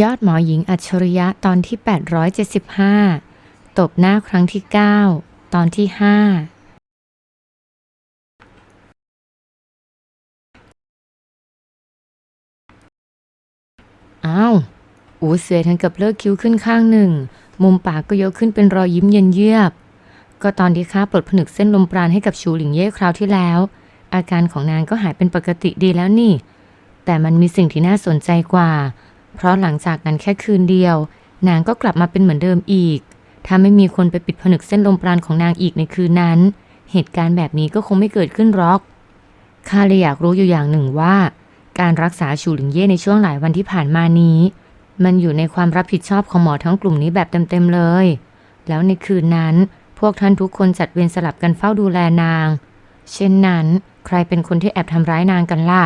ยอดหมอหญิงอัจฉริยะตอนที่ 875 ตบหน้าครั้งที่ 9 ตอนที่ 5 อ้าว อูเสือถึงกับเลิกคิ้วขึ้นข้างหนึ่ง มุมปากก็ยกขึ้นเป็นรอยยิ้มเย็นเยือกก็ตอนที่ข้าปลดผนึกเส้นลมปราณให้กับชูหลิงเย่คราวที่แล้ว อาการของนางก็หายเป็นปกติดีแล้วนี่ แต่มันมีสิ่งที่น่าสนใจกว่า เพราะหลังจากนั้นแค่คืนเดียว นางก็กลับมาเป็นเหมือนเดิมอีก ถ้าไม่มีคนไปปิดผนึกเส้นลมปราณของนางอีกในคืนนั้น เหตุการณ์แบบนี้ก็คงไม่เกิดขึ้นหรอกข้าเลยอยากรู้อยู่อย่างหนึ่งว่า การรักษาชูหลิงเย่ในช่วงหลายวันที่ผ่านมานี้ มันอยู่ในความรับผิดชอบของหมอทั้งกลุ่มนี้แบบเต็มๆเลย แล้วในคืนนั้นพวกท่านทุกคนจัดเวรสลับกันเฝ้าดูแลนาง เช่นนั้น ใครเป็นคนที่แอบทำร้ายนางกันล่ะ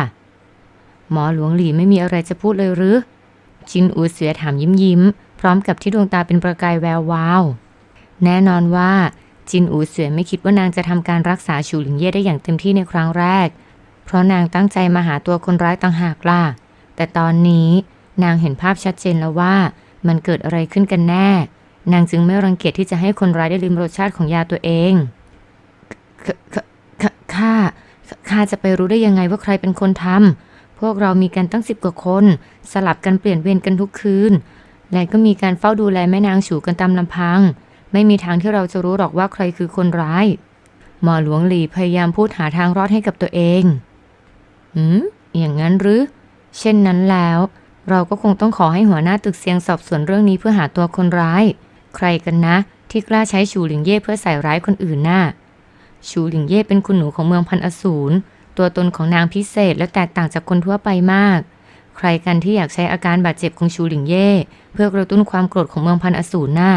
หมอหลวงหลีไม่มีอะไรจะพูดเลยหรือ จินอูเสือถามยิ้มยิ้ม พร้อมกับที่ดวงตาเป็นประกายแวววาว แน่นอนว่าจินอูเสือไม่คิดว่านางจะทำการรักษาชูหลิงเย่ได้อย่างเต็มที่ในครั้งแรก เพราะนางตั้งใจมาหาตัวคนร้ายต่างหากล่ะ แต่ตอนนี้นางเห็นภาพชัดเจนแล้วว่ามันเกิดอะไรขึ้นกันแน่ นางจึงไม่รังเกียจที่จะให้คนร้ายได้ลิมรสชาติของยาตัวเองข้าข้าจะไปรู้ได้ยังไงว่าใครเป็นคนทำ วกเรามีกันตั้งสิบกว่าคน สลับกันเปลี่ยนเวรกันทุกคืน และก็มีการเฝ้าดูแลแม่นางฉูกันตามลำพัง ไม่มีทางที่เราจะรู้หรอกว่าใครคือคนร้าย หมอหลวงหลีพยายามพูดหาทางรอดให้กับตัวเอง หืม อย่างนั้นหรือ เช่นนั้นแล้ว เราก็คงต้องขอให้หัวหน้าตึกเซียงสอบสวนเรื่องนี้เพื่อหาตัวคนร้าย ใครกันนะ ที่กล้าใช้ชูหลิงเย่เพื่อใส่ร้ายคนอื่นน่ะชูหลิงเย่เป็นคุณหนูของเมืองพันอสูร ตัวตนของนางพิเศษและแตกต่างจากคนทั่วไปมาก ใครกันที่อยากใช้อาการบาดเจ็บของชูหลิงเย่ เพื่อกระตุ้นความโกรธของเมืองพันอสูรน่ะ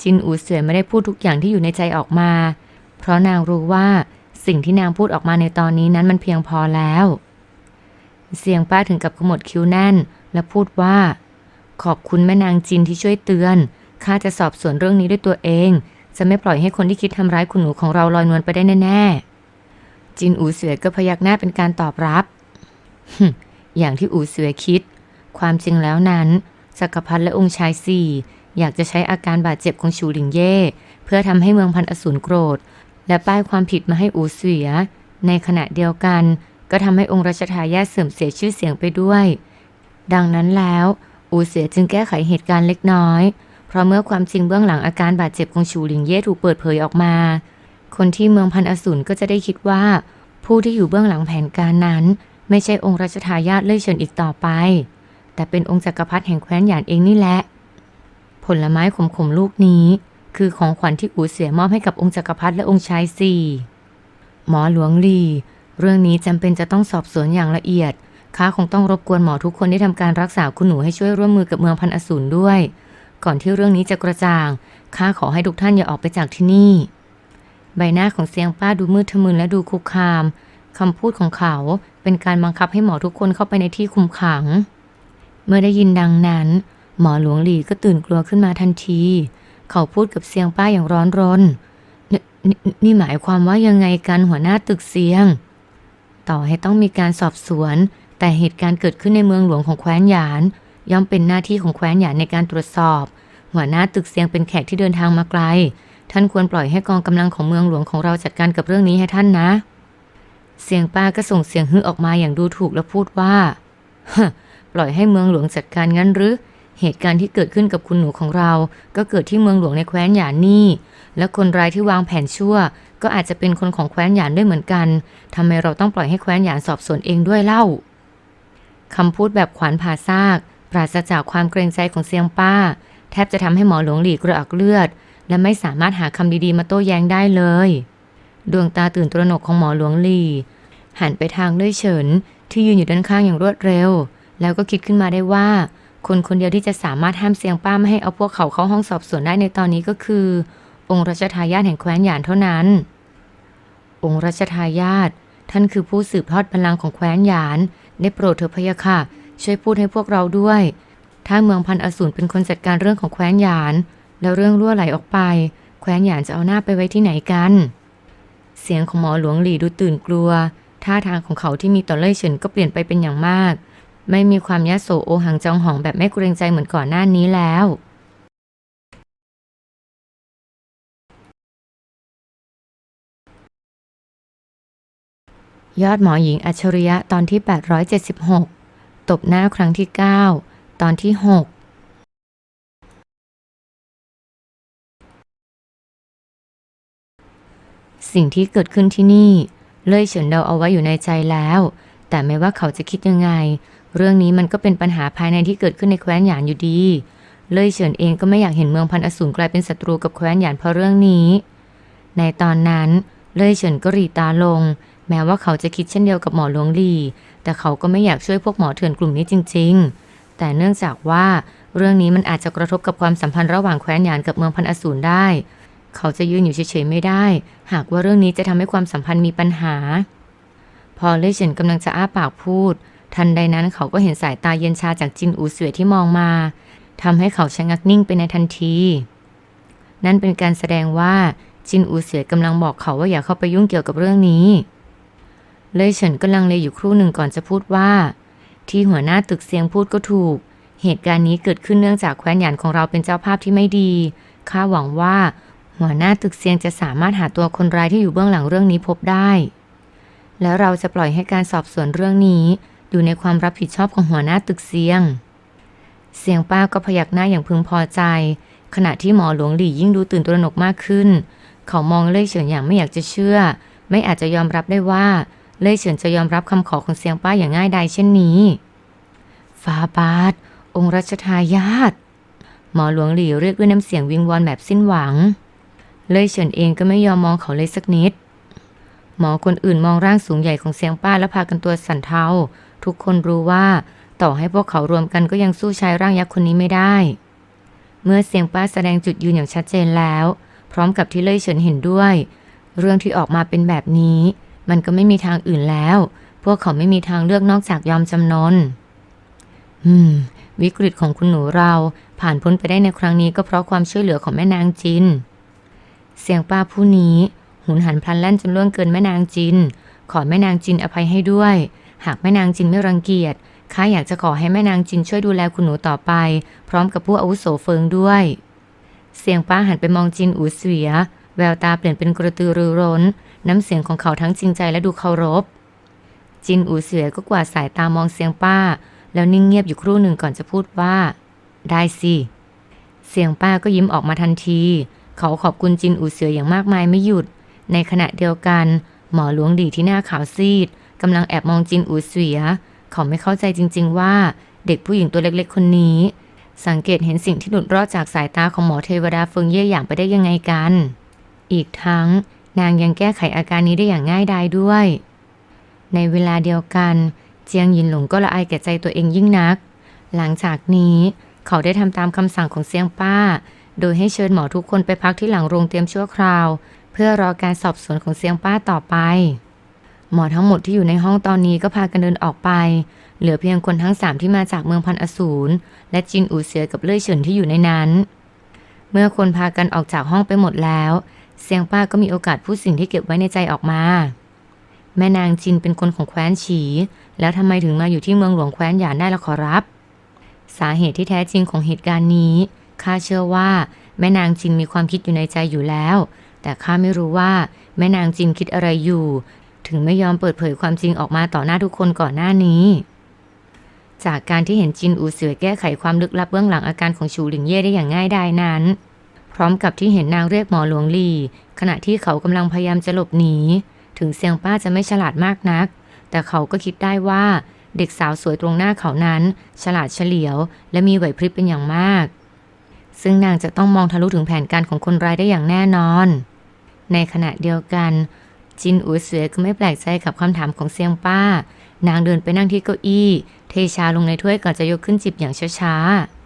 จินอูเสือไม่ได้พูดทุกอย่างที่อยู่ในใจออกมา เพราะนางรู้ว่าสิ่งที่นางพูดออกมาในตอนนี้นั้นมันเพียงพอแล้ว เสียงป้าถึงกับขมวดคิ้วแน่น และพูดว่า ขอบคุณแม่นางจินที่ช่วยเตือน ข้าจะสอบสวนเรื่องนี้ด้วยตัวเอง จะไม่ปล่อยให้คนที่คิดทำร้ายคุณหนูของเราลอยนวลไปได้แน่ๆ จินอูเสือก็พยักหน้าเป็นการตอบรับฮึอย่างที่อูเสือคิด ความจริงแล้วนั้นจักรพรรดิและองค์ชายสี่อยากจะใช้อาการบาดเจ็บของชูหลิงเย่เพื่อทำให้เมืองพันอสูรโกรธ และป้ายความผิดมาให้อูเสือในขณะเดียวกัน ก็ทำให้องค์รัชทายาทเสื่อมเสียชื่อเสียงไปด้วย ดังนั้นแล้ว อูเสือจึงแก้ไขเหตุการณ์เล็กน้อย เพราะเมื่อความจริงเบื้องหลังอาการบาดเจ็บของชูหลิงเย่ถูกเปิดเผยออกมา คนที่เมืองพันอสูรก็จะได้คิดว่า ผู้ที่อยู่เบื้องหลังแผนการนั้น ไม่ใช่องค์รัชทายาทเล่ยเฉินอีกต่อไป แต่เป็นองค์จักรพรรดิแห่งแคว้นหยานเองนี่แหละ ผลไม้ขมๆลูกนี้ คือของขวัญที่อูเสียมอบให้กับองค์จักรพรรดิและองค์ชายสี่หมอหลวงลีเรื่องนี้จำเป็นจะต้องสอบสวนอย่างละเอียดข้าคงต้องรบกวนหมอทุกคนที่ทำการรักษาคุณหนูให้ช่วยร่วมมือกับเมืองพันอสูรด้วย ก่อนที่เรื่องนี้จะกระจ่างข้าขอให้ทุกท่านอย่าออกไปจากที่นี่ ใบหน้าของเซียงป้าดูมืดทะมึนและดูคุกคามคำพูดของเขาเป็นการบังคับให้หมอทุกคนเข้าไปในที่คุมขัง เมื่อได้ยินดังนั้น หมอหลวงหลีก็ตื่นกลัวขึ้นมาทันที เขาพูดกับเซียงป้าอย่างร้อนรนนนนี่หมายความว่ายังไงกันหัวหน้าตึกเซียง ต่อให้ต้องมีการสอบสวน แต่เหตุการณ์เกิดขึ้นในเมืองหลวงของแคว้นหยาน ย่อมเป็นหน้าที่ของแคว้นหยานในการตรวจสอบ หัวหน้าตึกเซียงเป็นแขกที่เดินทางมาไกล ท่านควรปล่อยให้กองกำลังของเมืองหลวงของเราจัดการกับเรื่องนี้ให้ท่านนะ เสียงป้าก็ส่งเสียงฮึออกมาอย่างดูถูกและพูดว่าปล่อยให้เมืองหลวงจัดการงั้นหรือ เหตุการณ์ที่เกิดขึ้นกับคุณหนูของเรา ก็เกิดที่เมืองหลวงในแคว้นหยานนี่ และคนร้ายที่วางแผนชั่ว ก็อาจจะเป็นคนของแคว้นหยานด้วยเหมือนกันทำไมเราต้องปล่อยให้แคว้นหยานสอบสวนเองด้วยเล่าคำพูดแบบขวานผ่าซาก ปราศจากความเกรงใจของเซียงป้า แทบจะทำให้หมอหลวงหลีกระอักเลือด และไม่สามารถหาคำดีๆมาโต้แย้งได้เลย ดวงตาตื่นตระหนกของหมอหลวงหลีหันไปทางด้วยเฉิน ที่ยืนอยู่ด้านข้างอย่างรวดเร็ว แล้วก็คิดขึ้นมาได้ว่า คนคนเดียวที่จะสามารถห้ามเสียงป้าไม่ให้เอาพวกเขาเข้าห้องสอบสวนได้ในตอนนี้ก็คือ องค์รัชทายาทแห่งแคว้นหยานเท่านั้น องค์รัชทายาทท่านคือผู้สืบทอดบัลลังของแคว้นหยาน ได้โปรดเถอะพะยะค่ะ ช่วยพูดให้พวกเราด้วย ถ้าเมืองพันอสูรเป็นคนจัดการเรื่องของแคว้นหยาน แล้วเรื่องรั่วไหลออกไป แคว้นหยานจะเอาหน้าไปไว้ที่ไหนกัน เสียงของหมอหลวงหลีดูตื่นกลัว ท่าทางของเขาที่มีต่อเล่ยเฉินก็เปลี่ยนไปเป็นอย่างมาก ไม่มีความยโสโอหังจองหองแบบไม่เกรงใจเหมือนก่อนหน้านี้แล้วยอดหมอหญิงอัจฉริยะตอนที่ 876 ตบหน้าครั้งที่ 9 ตอนที่ 6 สิ่งที่เกิดขึ้นที่นี่ เล่ยเฉินเดาเอาไว้อยู่ในใจแล้ว แต่ไม่ว่าเขาจะคิดยังไง เรื่องนี้มันก็เป็นปัญหาภายในที่เกิดขึ้นในแคว้นหยานอยู่ดี เล่ยเฉินเองก็ไม่อยากเห็นเมืองพันอสูรกลายเป็นศัตรูกับแคว้นหยานเพราะเรื่องนี้ ในตอนนั้น เล่ยเฉินก็หรีตาลง แม้ว่าเขาจะคิดเช่นเดียวกับหมอหลวงลีแต่เขาก็ไม่อยากช่วยพวกหมอเถื่อนกลุ่มนี้จริง ๆ แต่เนื่องจากว่าเรื่องนี้มันอาจจะกระทบกับความสัมพันธ์ระหว่างแคว้นหยานกับเมืองพันอสูรได้ เขาจะยืนอยู่เฉยๆไม่ได้ หากว่าเรื่องนี้จะทำให้ความสัมพันธ์มีปัญหา พอเล่เฉินกำลังจะอ้าปากพูด ทันใดนั้นเขาก็เห็นสายตาเย็นชาจากจินอูเสวยที่มองมาทำให้เขาชะงักนิ่งไปในทันที นั่นเป็นการแสดงว่าจินอูเสวยกำลังบอกเขาว่าอย่าเข้าไปยุ่งเกี่ยวกับเรื่องนี้ เลยเฉินก็ลังเลอยู่ครู่หนึ่งก่อนจะพูดว่า ที่หัวหน้าตึกเสียงพูดก็ถูก เหตุการณ์นี้เกิดขึ้นเนื่องจากแคว้นหยานของเราเป็นเจ้าภาพที่ไม่ดีข้าหวังว่า หัวหน้าตึกเสียงจะสามารถหาตัวคนร้ายที่อยู่เบื้องหลังเรื่องนี้พบได้ แล้วเราจะปล่อยให้การสอบสวนเรื่องนี้ อยู่ในความรับผิดชอบของหัวหน้าตึกเสียง เสียงป้าก็พยักหน้าอย่างพึงพอใจ ขณะที่หมอหลวงหลี่ยิ่งดูตื่นตระหนกมากขึ้น เขามองเล่ยเฉินอย่างไม่อยากจะเชื่อ ไม่อาจจะยอมรับได้ว่าเล่ยเฉินจะยอมรับคำขอของเสียงป้าอย่างง่ายดายเช่นนี้ฟาบาทองค์รัชทายาทหมอหลวงหลี่เรียกด้วยน้ำเสียงวิงวอนแบบสิ้นหวัง เล่ยเฉินเองก็ไม่ยอมมองเขาเลยสักนิด หมอคนอื่นมองร่างสูงใหญ่ของเสียงป้าแล้วพากันตัวสั่นเทา ทุกคนรู้ว่า ต่อให้พวกเขารวมกันก็ยังสู้ชายร่างยักษ์คนนี้ไม่ได้ เมื่อเสียงป้าแสดงจุดยืนอย่างชัดเจนแล้ว พร้อมกับที่เล่ยเฉินเห็นด้วย เรื่องที่ออกมาเป็นแบบนี้ มันก็ไม่มีทางอื่นแล้ว พวกเขาไม่มีทางเลือกนอกจากยอมจำนนอืม วิกฤตของคุณหนูเราผ่านพ้นไปได้ในครั้งนี้ก็เพราะความช่วยเหลือของแม่นางจิน เสียงป้าผู้นี้ หุนหันพลันแล่นจนล่วงเกินแม่นางจิน ขอแม่นางจินอภัยให้ด้วย หากแม่นางจินไม่รังเกียจข้าอยากจะขอให้แม่นางจินช่วยดูแลคุณหนูต่อไป พร้อมกับผู้อาวุโสเฟิงด้วย เสียงป้าหันไปมองจินอูเสวีย แววตาเปลี่ยนเป็นกระตือรือร้น น้ำเสียงของเขาทั้งจริงใจและดูเคารพ จินอูเสวียก็กวาดสายตามองเสียงป้า แล้วนิ่งเงียบอยู่ครู่หนึ่งก่อนจะพูดว่า ได้สิ เสียงป้าก็ยิ้มออกมาทันที เขาขอบคุณจินอูเสืออย่างมากมายไม่หยุด ในขณะเดียวกัน หมอหลวงดีที่หน้าขาวซีดกำลังแอบมองจินอูเสือ เขาไม่เข้าใจจริง ๆ ว่าเด็กผู้หญิงตัวเล็ก ๆ คนนี้ สังเกตเห็นสิ่งที่หลุดรอดจากสายตาของหมอเทวดาเฟิงเย่อย่างไปได้ยังไงกัน อีกทั้งนางยังแก้ไขอาการนี้ได้อย่างง่ายดายด้วย ในเวลาเดียวกัน เจียงหยินหลงก็ละอายแก่ใจตัวเองยิ่งนัก หลังจากนี้เขาได้ทำตามคำสั่งของเซียงป้า โดยให้เชิญหมอทุกคนไปพักที่หลังโรงเตรียมชั่วคราว เพื่อรอการสอบสวนของเซียงป้าต่อไป หมอทั้งหมดที่อยู่ในห้องตอนนี้ก็พากันเดินออกไป เหลือเพียงคนทั้งสามที่มาจากเมืองพันอสูรและจินอูเสือกับเล่ยเฉินที่อยู่ในนั้น เมื่อคนพากันออกจากห้องไปหมดแล้ว เซียงป้าก็มีโอกาสพูดสิ่งที่เก็บไว้ในใจออกมา แม่นางจินเป็นคนของแคว้นฉี แล้วทำไมถึงมาอยู่ที่เมืองหลวงแคว้นหยานได้ล่ะขอรับสาเหตุที่แท้จริงของเหตุการณ์นี้ ข้าเชื่อว่า แม่นางจินมีความคิดอยู่ในใจอยู่แล้ว แต่ข้าไม่รู้ว่า แม่นางจินคิดอะไรอยู่ ถึงไม่ยอมเปิดเผยความจริงออกมาต่อหน้าทุกคนก่อนหน้านี้ จากการที่เห็นจินอูเสือแก้ไขความลึกลับเบื้องหลังอาการของชูหลิงเย่ได้อย่างง่ายดายนั้น พร้อมกับที่เห็นนางเรียกหมอหลวงลี ขณะที่เขากำลังพยายามจะหลบหนี ถึงเซียงป้าจะไม่ฉลาดมากนัก แต่เขาก็คิดได้ว่าเด็กสาวสวยตรงหน้าเขานั้น ฉลาดเฉลียว และมีไหวพริบเป็นอย่างมาก ซึ่งนางจะต้องมองทะลุถึงแผนการของคนร้ายได้อย่างแน่นอน ในขณะเดียวกัน จินอูเสือก็ไม่แปลกใจกับคำถามของเซียงป้า นางเดินไปนั่งที่เก้าอี้ เทชาลงในถ้วยก่อนจะยกขึ้นจิบอย่างช้าๆ